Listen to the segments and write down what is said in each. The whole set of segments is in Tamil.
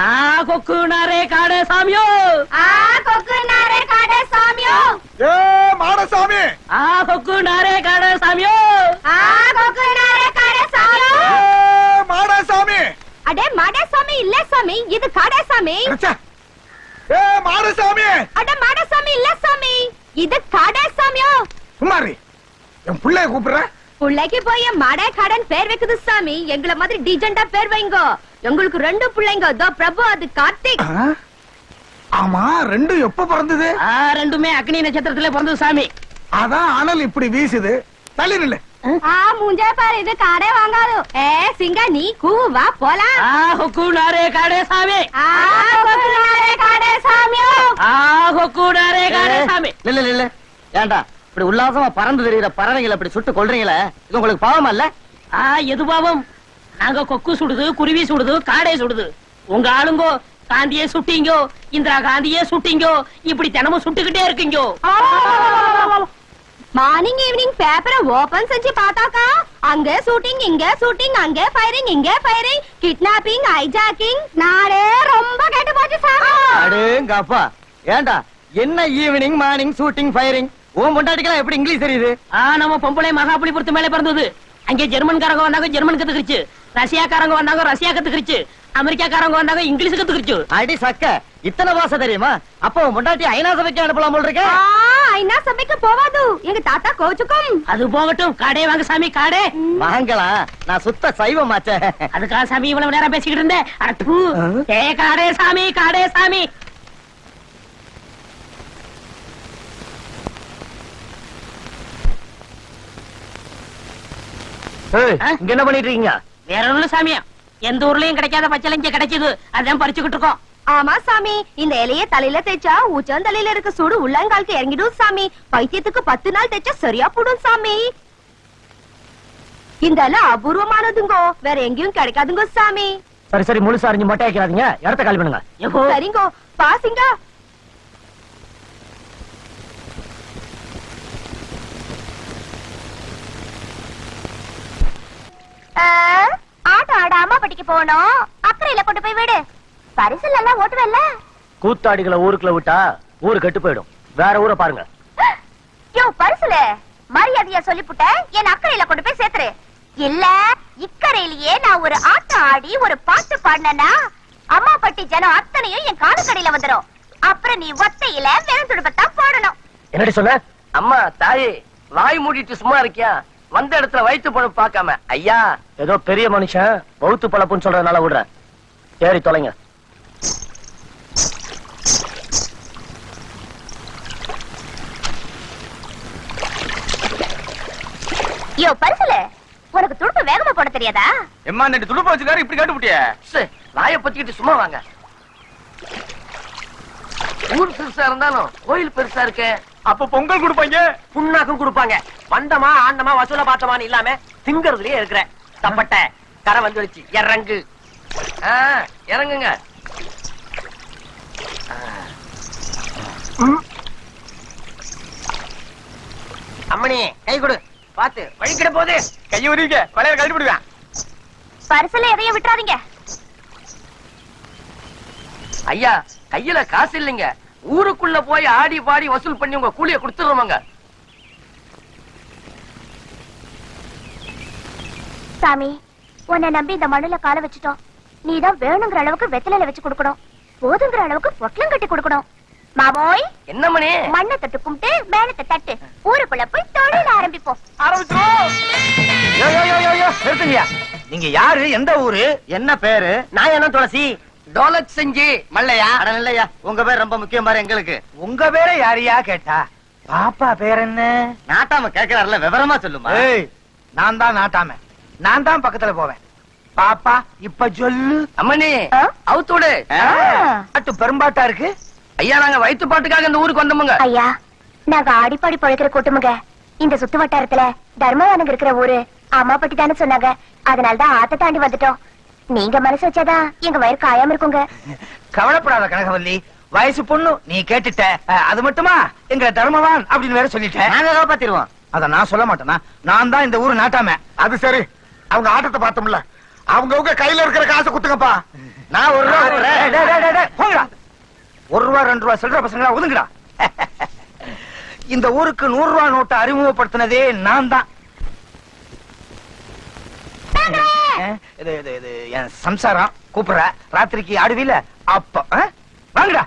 ஆ கொக்குனாரே காடே சாமியோ. ஆ கொக்குனாரே காடே சாமியோ. ஏ மாடசாமி. ஆ கொக்குனாரே காடே சாமியோ. ஆ கொக்குனாரே காடே சாமியோ. ஏ மாடசாமி. அடே மாடே சாமி இல்ல சாமி இது காடே சாமி அச்சா. ஏ மாடசாமி! அட மாடே சாமி இல்ல சாமி. இது காடே சாமியோ. குமாரி என் பிள்ளைய கூப்பிடுற? புள்ளைக்கு போய் மாடே காடன் பேர் வைக்குது சாமி. எங்கள மாதிரி டீஜெண்டா பேர் வைங்கோ. எங்களுக்கு ரெண்டு பிள்ளைங்க. தோ பிரபு அது கார்த்திக்? ஆமா ரெண்டும் எப்ப பிறந்தது? ஆ ரெண்டுமே அக்னி நட்சத்திரத்துல பிறந்தது சாமி. அதான் அனல் இப்படி வீசுது. தள்ளி நில்லு. ஆ மூஞ்சே பாரு இது காடே வாங்காது. ஏ சிங்கா நீ கூவு வா போலாம். ஆ கொக்குனாரே காடே சாமி. ஆ கொக்குனாரே காடே சாமியோ. ஆ கொக்குனாரே காடே சாமி. இல்ல இல்ல இல்ல. ஏன்டா இப்படி உல்லாசமா பறந்து தெரியுற பறவைகளை இப்படி சுட்டு கொள்றீங்களே இது உங்களுக்கு பாவமா இல்ல? ஆ எது பாவம்? நாங்க கொக்கு சுடுது குருவி சுடுது காடே சுடுது. உங்க ஆளுங்கோ காந்தியே சுட்டீங்கோ இந்திரா காந்தியே சுட்டீங்கோ இப்படி தினமும் சுட்டுக்கிட்டே இருக்கீங்கோ. மார்னிங் ஈவினிங் பேப்பரை ஓபன் செஞ்சு பார்த்தாக்கா? அங்க ஷூட்டிங் இங்க ஷூட்டிங் அங்க ஃபயரிங் இங்க ஃபயரிங் கிட்னாப்பிங் ஹைஜாக்கிங் நாடே ரொம்ப கெட்டு போச்சு சார். அடேங்க அப்பா. ஏன்டா என்ன ஈவினிங் மார்னிங் ஷூட்டிங் ஃபயரிங் உன் பொண்டாட்டிக்கெல்லாம் எப்படி இங்கிலீஷ் தெரியுது? ஆ நம்ம பொம்பளை மகாபலிபுரத்து மேல பிறந்தது. அங்கே ஜெர்மன்காரங்க வந்தாங்க ஜெர்மன் கத்துக்கிச்சு ரஷ்யாக்காரங்க வந்தாங்க ரஷ்யா கத்துக்கிச்சு அமெரிக்காக்காரங்க வந்தாங்க இங்கிலீஷ் கத்துக்கிச்சு அடி சக்க. இத்தனை பாசம் தெரியுமா? அப்போ உன் பொண்டாட்டி ஐநா சபைக்கு அனுப்பலாம் போல் இருக்க. ஐநா சபைக்கு போவாது. எங்க தாத்தா கோச்சுக்கும். அது போகட்டும். காடே வாங்க சாமி காடே. வாங்கலாம். நான் சுத்த சைவமாச்சே அதுக்காக சாமி இவ்வளவு நேரம் பேசிக்கிட்டு இருந்தேன். அட, தூ. ஏ காடே சாமி காடே சாமி? இங்க என்ன பண்ணிட்டு இருக்கீங்க? வேற ஒண்ணும் சாமியா. எந்த ஊர்லயும் கிடைக்காத பச்சை இங்க கிடைச்சது. அதான் பறிச்சுக்கிட்டு இருக்கோம். ஆமா சாமி. இந்த இலைய தலையில தேய்ச்சா உச்சந்தலையில இருக்க சூடு உள்ளங்காலுக்கு இறங்கிடும் சாமி. பைத்தியத்துக்கு பத்து நாள் தேய்ச்சா சரியா போடும் சாமி. இந்த இலை அபூர்வமானதுங்கோ. வேற எங்கேயும் கிடைக்காதுங்கோ சாமி. சரி சரி முழுசா அறிஞ்சு மொட்டை வைக்காதீங்க இடத்த காலி பண்ணுங்க. சரிங்கோ. பாசிங்க. ஆட போகணும். அக்கறையில கொண்டு போய் விடு. பரிசுல எல்லாம் ஓட்டுவல்ல? கூத்தாடிகளை ஊருக்குள்ள விட்டா ஊரு கெட்டு போயிடும். வேற ஊரை பாருங்க. யோ பரிசுல மரியாதையா சொல்லிப்புட்ட என் அக்கறையில கொண்டு போய் சேர்த்துரு. இல்ல இக்கரையிலேயே நான் ஒரு ஆட்டம் ஆடி ஒரு பாட்டு பாடினா அம்மா பட்டி ஜனம் அத்தனையும் என் காலுக்கடையில வந்துரும். அப்புறம் நீ ஒத்தையில வெறும் துடுப்பத்தான் போடணும். என்னடி சொன்ன? அம்மா தாயே வாய் மூடிட்டு சும்மா இருக்கியா? வந்த இடத்துல வயிற்று பழம் பார்க்காம ஐயா ஏதோ பெரிய மனுஷன் பௌத்து பழப்புன்னு சொல்றதுனால விடுறேன். ஏறி தொலைங்க. யோ பரிசுல உனக்கு துடுப்பு வேகமா போட தெரியாதா? எம்மா நேற்று துடுப்பு வச்சுக்காரு இப்படி கேட்டுப்புட்டிய வாய பத்திக்கிட்டு சும்மா வாங்க. ஊர் பெருசா இருந்தாலும் கோயில் பெருசா இருக்கே. அப்ப பொங்கல் கொடுப்பாங்க? புண்ணாக்கும் கொடுப்பாங்க. வந்தமா ஆண்டமா வசூல பார்த்தமான்னு இல்லாம திங்கறதுலயே இருக்கிற தப்பட்ட கரை வந்துடுச்சு இறங்கு. ஆ, இறங்குங்க. அம்மணி கை கொடு. பாத்து வழிக்கிட போகுது கையை உருவிக்க வளையல கழட்டி விடுவேன் பரிசுல எதையும் விட்டுறாதீங்க. ஐயா கையில காசு இல்லைங்க. ஊருக்குள்ள போய் ஆடி பாடி வசூல் பண்ணி உங்க கூலிய கொடுத்துருவாங்க சாமி உன்னை நம்பி இந்த மண்ணுல கால வச்சுட்டோம். நீதான் வேணுங்கிற அளவுக்கு வெத்தலையில வச்சு கொடுக்கணும். போதுங்கிற அளவுக்கு பொட்டலம் கட்டி கொடுக்கணும். மாமோய் என்ன மணி? மண்ணை தட்டு கும்பிட்டு மேலத்தை தட்டு. ஊருக்குள்ள போய் தொழில் ஆரம்பிப்போம். நிறுத்துங்கயா நீங்க யாரு? எந்த ஊரு? என்ன பேரு? நான் என்ன துளசி? டோலக் செஞ்சு மல்லையா? அட இல்லையா. உங்க பேர் ரொம்ப முக்கியம் பாரு எங்களுக்கு. உங்க பேரை யாரையா கேட்டா? பாப்பா பேர் என்ன? நாட்டாம கேக்குறாருல விவரமா சொல்லுமா? ஏய் நான் தான் நாட்டாம. நான் தான் பக்கத்துல போவேன். பாப்பா இப்ப சொல்லு. அம்மணி ஆ? அவுத்துடு பாட்டு பெரும்பாட்டா இருக்கு? ஐயா நாங்க வயிற்று பாட்டுக்காக இந்த ஊருக்கு வந்தோமுங்க. ஐயா நாங்க ஆடிப்பாடி பழைக்கிற கூட்டமுங்க. இந்த சுத்து வட்டாரத்துல தர்மவானங்க இருக்கிற ஊரு அம்மாப்பட்டி தானே சொன்னாங்க. அதனாலதான் ஆத்த தாண்டி வந்துட்டோம். நீங்க மனசு வச்சாதான் எங்க வயிறு காயாம இருக்குங்க. கவலைப்படாத கனகவல்லி. வயசு பொண்ணு நீ கேட்டுட்ட. அது மட்டுமா? எங்க தர்மவான் அப்படின்னு வேற சொல்லிட்டேன் நாங்க காப்பாத்திருவோம் அத நான் சொல்ல மாட்டேனா? நான் தான் இந்த ஊரு நாட்டாம. அது சரி. அவங்க ஆட்டத்தை பார்த்தோம்ல. அவங்கவங்க கையில இருக்கிற காசை குத்துங்கப்பா. நான் ஒரு ரூபா. ஒரு ரூபா ரெண்டு ரூபா சில்லற பசங்களா ஒதுங்கடா. இந்த ஊருக்கு நூறு ரூபா நோட்டை அறிமுகப்படுத்தினதே நான் தான். அஹ், இது இது இது என் சம்சாரம். கூப்பிடுற. ராத்திரிக்கு ஆடுவீல அப்ப வாங்கடா.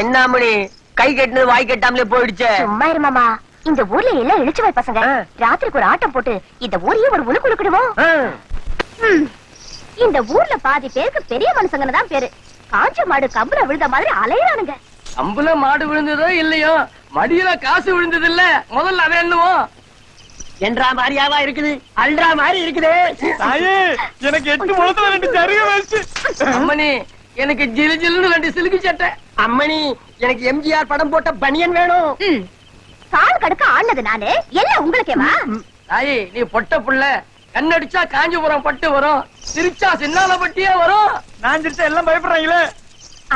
என்ன மணி? கை கட்டினது வாய் கட்டாமலே போயிடுச்சே. சும்மா இரு மாமா இந்த ஊர்ல எல்லாம் இழிச்சு போய் பசங்க. ராத்திரிக்கு ஒரு ஆட்டம் போட்டு இந்த ஊரையே ஒரு உழுக்கு உழுக்கிடுவோம். இந்த ஊர்ல பாதி பேருக்கு பெரிய மனுஷங்கன்னு தான் பேரு. காஞ்ச மாடு கம்புல விழுந்த மாதிரி அலையறானுங்க. அம்புல மாடு விழுந்ததோ இல்லையோ? மடியில காசு விழுந்தது இல்ல முதல்ல அவன் என்னவோ என்றா மாதிரியாவா இருக்குது? அல்றா மாதிரி இருக்குது. எனக்கு எட்டு முழத்துல ரெண்டு சருக வச்சு அம்மணி எனக்கு ஜிலு ஜிலுன்னு ரெண்டு சிலுக்கு சட்டை. அம்மணி எனக்கு எம்ஜிஆர் படம் போட்ட பனியன் வேணும். கால் கடுக்க ஆனது நானு. எல்லாம் உங்களுக்கேவா தாயி நீ பொட்ட புள்ள. கண்ணடிச்சா காஞ்சிபுரம் பட்டு வரும். சிரிச்சா சின்னால பட்டியே வரும். நான் சிரிச்சா எல்லாம் பயப்படுறாங்களே.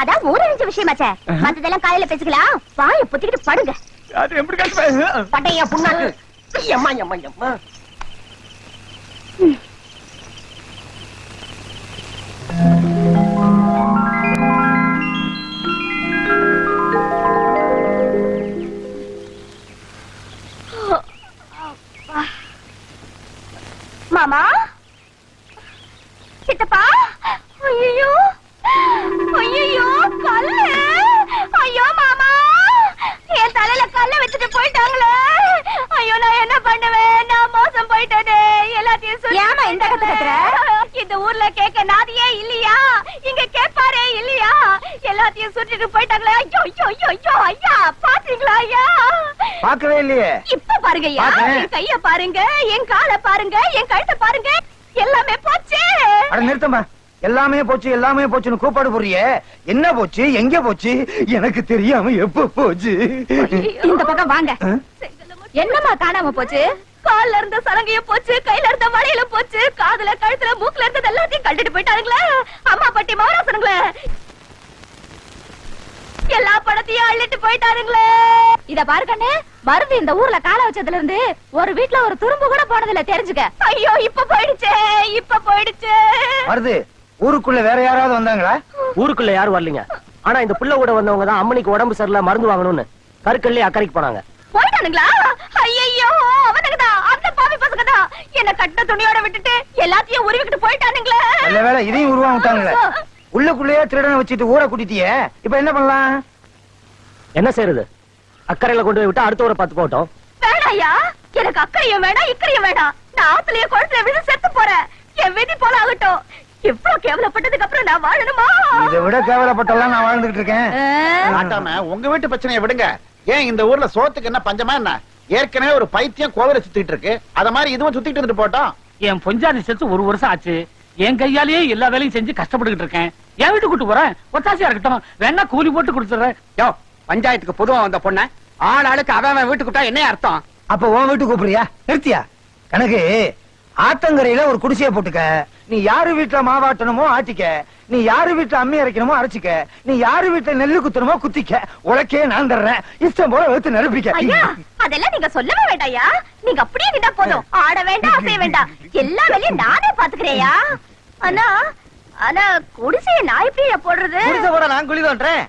அதான் ஊரறிஞ்ச விஷயமாச்சே மத்ததெல்லாம் காலையில பேசிக்கலாம். வாயை புத்திக்கிட்டு படுங்க. அது எப்படி காசு பட்டைய புண்ணாக்கு. எம்மா எம்மா எம்மா இந்த ஊர்ல கேட்க நாதியே இல்லையா? இங்க கேட்பாரே இல்லையா? எல்லாத்தையும் சுட்டிட்டு போயிட்டாங்களே. ஐயோ ஐயோ ஐயோ ஐயோ ஐயா பாத்தீங்களா ஐயா? பார்க்கவே இல்லையே. இப்ப பாருங்க ஐயா. என் கைய பாருங்க என் காலை பாருங்க என் கழுத்தை பாருங்க. எல்லாமே போச்சு. அட நிறுத்தமா எல்லாமே போச்சு எல்லாமே போச்சுன்னு கூப்பாடு போறியே என்ன போச்சு? எங்க போச்சு? எனக்கு தெரியாம எப்ப போச்சு? இந்த பக்கம் வாங்க. ஆ? என்னம்மா காணாம போச்சு? கால்ல இருந்த சலங்கைய போச்சு கையில வளையல போச்சு காதுல கழுத்துல மூக்குல இருந்தது எல்லாத்தையும் கழட்டிட்டு போயிட்டானுங்களே. அம்மா பட்டி மௌராசனுங்களே எல்லா பணத்தையும் அள்ளிட்டு போயிட்டானுங்களே. இத பாரு கண்ணு மருந்து இந்த ஊர்ல கால வச்சதுல இருந்து ஒரு வீட்ல ஒரு துரும்பு கூட போனதில்ல தெரிஞ்சுக்க. ஐயோ இப்ப போயிடுச்சே இப்ப போயிடுச்சு. வருது ஊருக்குள்ள வேற யாராவது வந்தாங்களா? ஊருக்குள்ள யாரும் வரலீங்க. ஆனா இந்த புள்ள கூட வந்தவங்க தான் அம்மனிக்கு உடம்பு சரியில்லை மருந்து வாங்கணும்னு. கருக்கள்ளி அக்கறைக்கு போனாங்க. போயிட்டானுங்களா? ஐயோ அவனுக்குதான் அந்த பாவி பசங்கதான் என்ன கட்ட துணியோட விட்டுட்டு எல்லாத்தையும் உருவிக்கிட்டு போயிட்டானுங்களே. நல்ல வேலை இதையும் உருவா விட்டாங்களே உள்ளுக்குள்ளேயே திருடனை வச்சுட்டு ஊரை கூட்டிட்டியே. இப்ப என்ன பண்ணலாம்? என்ன செய்யறது அக்கறையில கொண்டு போய் விட்டா அடுத்த ஊரை பார்த்து போட்டோம். வேணாயா எனக்கு அக்கறையும் வேணாம் இக்கறையும் வேணாம். நான் ஆத்துலயே குளத்துல விழுந்து செத்து போறேன். என் விதி போல ஆகட்டும். இவ்வளவு கேவலப்பட்டதுக்கு அப்புறம் நான் வாழணுமா? இதை விட கேவலப்பட்டெல்லாம் நான் வாழ்ந்துகிட்டு இருக்கேன். உங்க வீட்டு பிரச்சனையை விடுங்க. ஏன் இந்த ஊர்ல சோத்துக்கு என்ன பஞ்சமா என்ன? ஏற்கனவே ஒரு பைத்தியம் கோவில சுத்திட்டு இருக்கு. அத மாதிரி இதுவும் சுத்திட்டு இருந்துட்டு போட்டோம். என் பொஞ்சாதி செத்து ஒரு வருஷம் ஆச்சு. என் கையாலேயே எல்லா வேலையும் செஞ்சு கஷ்டப்பட்டுக்கிட்டு இருக்கேன். என் வீட்டு கூட்டு போறேன். ஒத்தாசியா இருக்கட்டும். வேணா கூலி போட்டு கொடுத்துறேன் யோ பஞ்சாயத்துக்கு பொதுவா வந்த பொண்ண ஆள் ஆளுக்கு அவன் அவன் வீட்டுக்கு விட்டா என்ன அர்த்தம்? அப்ப உன் வீட்டு கூப்பிடுறியா? நிறுத்தியா? கணக்கு ஆத்தங்கரையில ஒரு குடிசையை போட்டுக்க. நீ யாரு வீட்டுல மாவாட்டணுமோ ஆட்டிக்க. நீ யாரு வீட்டுல அம்மி அரைக்கணுமோ அரைச்சிக்க. நீ யாரு வீட்டுல நெல்லு குத்தணுமோ குத்திக்க. உனக்கே நான் தர்றேன். இஷ்டம் போல ஐயா நிரப்பிக்க. அதெல்லாம் நீங்க சொல்லவே வேண்டாயா நீங்க அப்படியே நின்னா போதும். ஆட வேண்டாம் அசைய வேண்டாம். எல்லா வேலையும் நானே பாத்துக்கிறேயா ஆனா ஆனா குடிசைய நான் எப்படியா போடுறது? குடிசை போட நான் குழி தோன்றேன்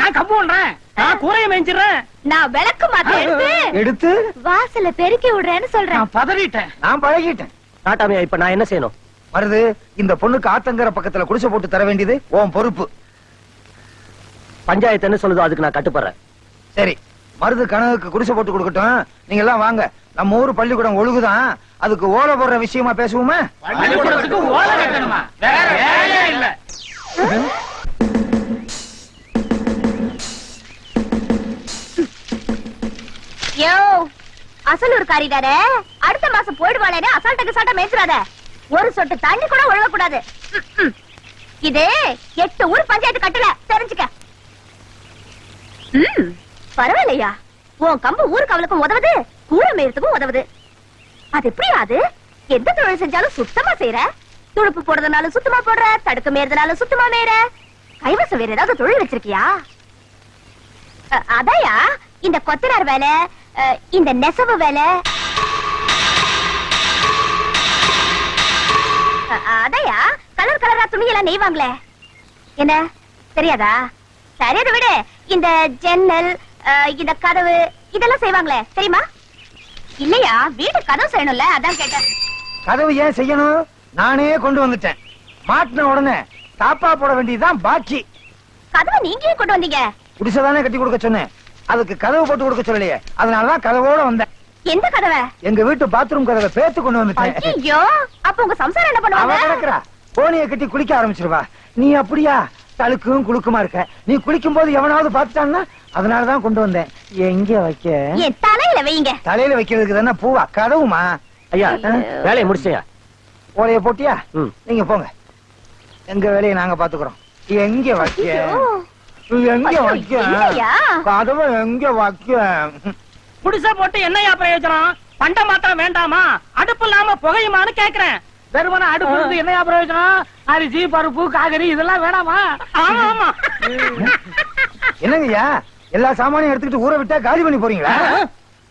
நான் கம்பு பண்றேன் நான் கூரையை மேய்ச்சிடுறேன் நான் விளக்கு மாத்த எடுத்து எடுத்து. வாசல பெருக்கி விடுறேன்னு சொல்றேன். நான் பதறிட்டேன். நான் பழகிட்டேன். நாட்டாமையா இப்ப நான் என்ன செய்யணும்? வருது இந்த பொண்ணுக்கு ஆத்தங்கரை பக்கத்துல குடிசை போட்டு தர வேண்டியது உன் பொறுப்பு. பஞ்சாயத்து என்ன சொல்லுதோ அதுக்கு நான் கட்டுப்படுறேன். சரி மருது கணக்குக்கு குடிசை போட்டு கொடுக்கட்டும். நீங்க எல்லாம் வாங்க. நம்ம ஊர் பள்ளிக்கூடம் ஒழுகுதான். அதுக்கு ஓலை போடுற விஷயமா பேசுவோமா? அசலூர் காரிடாரே அடுத்த மாசம் போயிடுவாளேன்னு அசால்ட்டுக்கு சாட்டா மேய்ச்சிடாத ஒரு சொட்டு தண்ணி கூட ஒழுக கூடாது இது எட்டு ஊர் பஞ்சாயத்து கட்டல. தெரிஞ்சுக்க. ம் பரவாயில்லையா? உன் கம்பு ஊருக்கு அவளுக்கும் உதவுது கூரை மேயறதுக்கும் உதவுது. அது எப்படி அது? எந்த தொழில் செஞ்சாலும் சுத்தமா செய்யற துடுப்பு போடுறதுனாலும் சுத்தமா போடுற தடுக்க மேயறதுனாலும் சுத்தமா மேயற? கைவசம் வேற ஏதாவது தொழில் வச்சிருக்கியா? அதையா அதாயா இந்த கொத்தனார் வேலை இந்த நெசவு வேலை. அதாயா? கலர் கலரா துணியெல்லாம் நெய்வாங்களே? என்ன? தெரியாதா? சரி அதை விடு. இந்த ஜன்னல் இந்த கதவு இதெல்லாம் செய்வாங்களே. தெரியுமா? இல்லையா? வீடு கதவு செய்யணும்ல அதான் கேட்டேன். கதவு ஏன் செய்யணும்? நானே கொண்டு வந்துட்டேன். மாட்டின உடனே தாப்பா போட வேண்டியதுதான் பாக்கி. கதவை நீங்க ஏன் கொண்டு வந்தீங்க. குடிசைதானே கட்டி கொடுக்க சொன்னேன். அதுக்கு கதவு போட்டு கொடுக்க சொல்லலையே. அதனாலதான் கதவோட வந்தேன். எந்த கதவை? எங்க வீட்டு பாத்ரூம் கதவை பேத்து கொண்டு வந்துட்டேன். ஐயோ அப்ப உங்க சம்சாரம் என்ன அவ பண்ணுவாங்க கிடக்குறா. கோணிய கட்டி குளிக்க ஆரம்பிச்சிருவா. நீ அப்படியா? தழுக்கும் குளுக்குமா இருக்க. நீ குளிக்கும் போது எவனாவது பாத்துட்டான்னா அதனாலதான் கொண்டு வந்தேன். எங்க வைக்க? தலையில வைங்க. தலையில வைக்கிறதுக்கு தானே பூவா? கதவுமா? ஐயா வேலையை முடிச்சியா? ஓலைய போட்டியா. நீங்க போங்க. எங்க வேலையை நாங்க பாத்துக்கிறோம் எங்க வைக்க. எங்க வைக்க? கதவை எங்க வைக்க? குடிசை போட்டு என்னையா பிரயோஜனம்? பண்ட மாத்திரம் வேண்டாமா? அடுப்பு இல்லாம புகையுமான்னு கேக்குறேன். வெறுமனே அடுப்பு இருந்து என்னையா பிரயோஜனம்? அரிசி பருப்பு காய்கறி இதெல்லாம் வேணாமா? ஆமா ஆமா. என்னங்கய்யா? எல்லா சாமானையும் எடுத்துக்கிட்டு ஊரை விட்டா காலி பண்ணி போறீங்களா?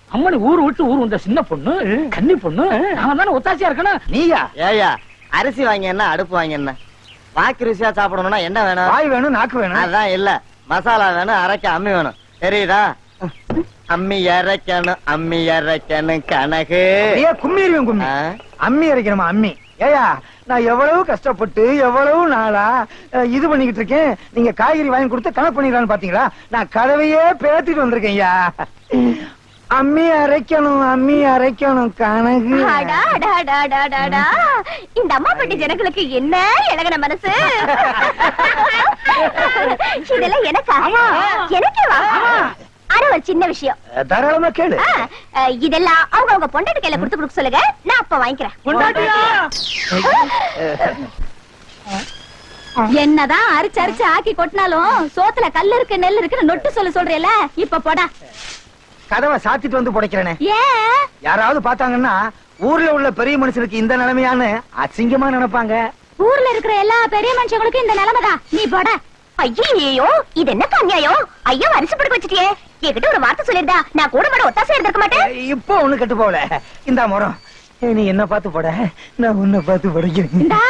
அம்மனி ஊர் விட்டு ஊர் வந்த சின்ன பொண்ணு கன்னி பொண்ணு. அவன் தானே ஒத்தாசியா இருக்கணும். நீயா? ஏயா அரிசி வாங்கி என்ன அடுப்பு வாங்கி என்ன வாக்கி ருசியா சாப்பிடணும்னா என்ன வேணும்? வாய் வேணும் நாக்கு வேணும். அதான் இல்ல. மசாலா வேணும் அரைக்க அம்மி வேணும். தெரியுதா? அம்மி அரைக்கணும் அம்மி அரைக்கணும் கணக்கு அப்படியே கும்மிடுவேன் கும்மி? அம்மி அரைக்கணுமா அம்மி? ஏயா நான் எவ்வளவு கஷ்டப்பட்டு எவ்வளவு நாளா இது பண்ணிக்கிட்டு இருக்கேன். நீங்க காய்கறி வாங்கி கொடுத்து கணக்கு பண்ணிடலாம்னு பாத்தீங்களா நான் கதவையே பேத்திட்டு வந்திருக்கேன் ஐயா. அம்மி அரைக்கணும் அம்மி அரைக்கணும் கணக்கு. இந்த அம்மா பெட்டி ஜனங்களுக்கு என்ன இழகின மனசு? இதெல்லாம் எனக்கா? எனக்கே வா ஆனா ஒரு சின்ன விஷயம். தாராளமா கேளு. இதெல்லாம் அவங்க அவங்க பொண்டாட்டி கையில கொடுத்து கொடுக்க சொல்லுங்க. நான் அப்ப வாங்கிக்கிறேன். என்னதான் அரிச்சு அரிச்சு ஆக்கி கொட்டினாலும் சோத்துல கல் இருக்கு நெல் இருக்குன்னு நொட்டு சொல்ல சொல்றேல இப்ப போடா. கதவை சாத்திட்டு வந்து புடைக்கிறேனே. யாராவது பார்த்தாங்கன்னா ஊர்ல உள்ள பெரிய மனுஷனுக்கு இந்த நிலைமையான்னு அசிங்கமா நினைப்பாங்க. ஊர்ல இருக்கிற எல்லா பெரிய மனுஷங்களுக்கும் இந்த நிலைமைதான் நீ போட. ஐயோ இது என்ன அநியாயம்? ஐயோ அரிசி படுக்க வச்சிட்டியே. என்கிட்ட ஒரு வார்த்தை சொல்லிருந்தா நான் கூட மாட ஒத்தாசை இருந்திருக்க மாட்டேன். இப்போ ஒண்ணு கெட்டு போகல. இந்த ஏய், நீ என்ன பார்த்து போட? நான் உன்னை பார்த்து படைக்கிறேன். இந்தா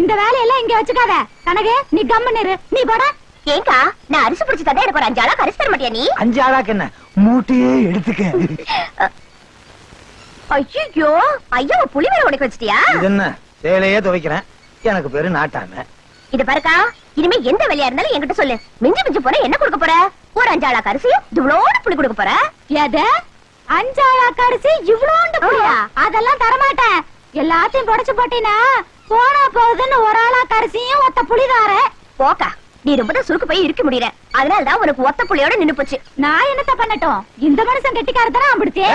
இந்த வேலையெல்லாம் இங்க வச்சுக்காத. கனகு நீ கம்மன் நீ போட. ஏங்கா நான் அரிசி பிடிச்சு தந்தா எனக்கு ஒரு அஞ்சு ஆளா அரிசி தர மாட்டியா நீ? அஞ்சு ஆளாக்கு என்ன? மூட்டையே எடுத்துக்க. ஐயோ ஐயோ புளி வேற உனக்கு வச்சிட்டியா? இது என்ன? சேலையே துவைக்கிறேன். எனக்கு பேரு நாட்டாம. இது பாருக்கா இனிமே எந்த வேலையா இருந்தாலும் என்கிட்ட சொல்லு. மிஞ்சி மிஞ்சி போற என்ன கொடுக்க போற? ஒரு அஞ்சாளா அரிசி இவ்வளோட புளி கொடுக்க போற? எது? அஞ்சாளா அரிசி இவ்வளோண்டு புளியா? அதெல்லாம் தரமாட்டேன். எல்லாத்தையும் புடைச்சு போட்டீனா போனா போகுதுன்னு ஒரு ஆளா அரிசியும் ஒத்த புளி தார போக்கா. நீ ரொம்ப தான் சுருக்கு போய் இருக்க முடியல. அதனால தான் உனக்கு ஒத்த புளியோட நின்னு போச்சு. நான் என்னத்த பண்ணட்டும்? இந்த மனுஷன் கெட்டிக்காரதானே அம்பிடுச்சே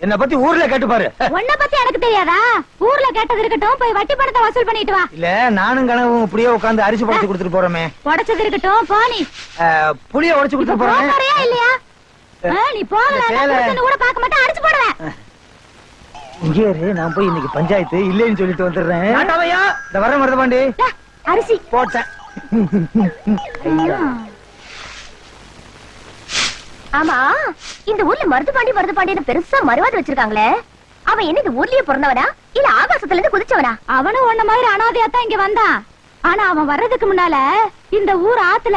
என்னை பத்தி ஊர்ல கேட்டு பாரு. உன்னை பத்தி எனக்கு தெரியாதா? ஊர்ல கேட்டது இருக்கட்டும் போய் வட்டி பணத்தை வசூல் பண்ணிட்டு வா. இல்ல நானும் கனவும் இப்படியே உட்கார்ந்து அரிசி படைச்சு கொடுத்துட்டு போறோமே. உடைச்சது இருக்கட்டும் போ நீ. அஹ், புளிய உடைச்சு கொடுத்துட்டு போறேன் போறியா இல்லையா? நீ போகல கூட பார்க்க மாட்டேன் அடிச்சு போடுவேன். இங்கே நான் போய் இன்னைக்கு பஞ்சாயத்து இல்லைன்னு சொல்லிட்டு வந்துடுறேன். இந்த வர மருதபாண்டி. அரிசி. போட்டேன். ஆமா இந்த ஊர்ல மருதுபாண்டி மருதுபாண்டின்னு பெருசா மறுவாது வச்சிருக்காங்களே. அவன் என்ன இந்த ஊர்லயே பிறந்தவனா? இல்ல ஆகாசத்துல இருந்து குதிச்சவனா? அவனும் உன்ன மாதிரி அனாதையா தான் இங்க வந்தான். ஆனா அவன் வர்றதுக்கு முன்னால இந்த ஊர் ஆத்துல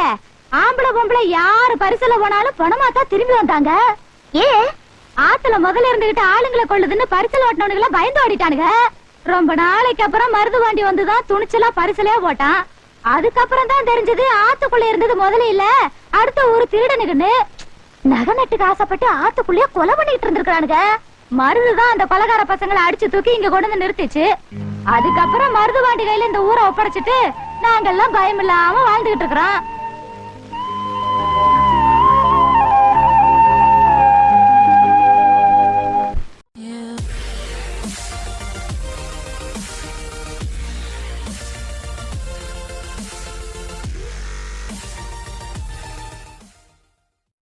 ஆம்பளை பொம்பளை யாரு பரிசுல போனாலும் பணமா தான் திரும்பி வந்தாங்க. ஏ? ஆத்துல முதல்ல இருந்துகிட்டு ஆளுங்களை கொள்ளுதுன்னு பரிசல் ஓட்டினவனுங்க எல்லாம் பயந்து ஓடிட்டானுங்க. ரொம்ப நாளைக்கு அப்புறம் மருது வண்டி வந்துதான் துணிச்சலா பரிசலே போட்டான் அதுக்கப்புறம் தான் தெரிஞ்சது ஆத்துக்குள்ள இருந்தது முதல்ல இல்ல. அடுத்த ஒரு திருடனுக்குன்னு. நகை நட்டுக்கு ஆசைப்பட்டு ஆத்துக்குள்ளேயே கொலை பண்ணிட்டு இருந்திருக்கானுங்க மருதுதான் அந்த கொலகார பசங்களை அடிச்சு தூக்கி இங்க கொண்டு வந்து நிறுத்திச்சு. அதுக்கப்புறம் மருது வாண்டி கையில இந்த ஊரை ஒப்படைச்சிட்டு நாங்கெல்லாம் பயம் இல்லாம வாழ்ந்துகிட்டு இருக்கிறோம்.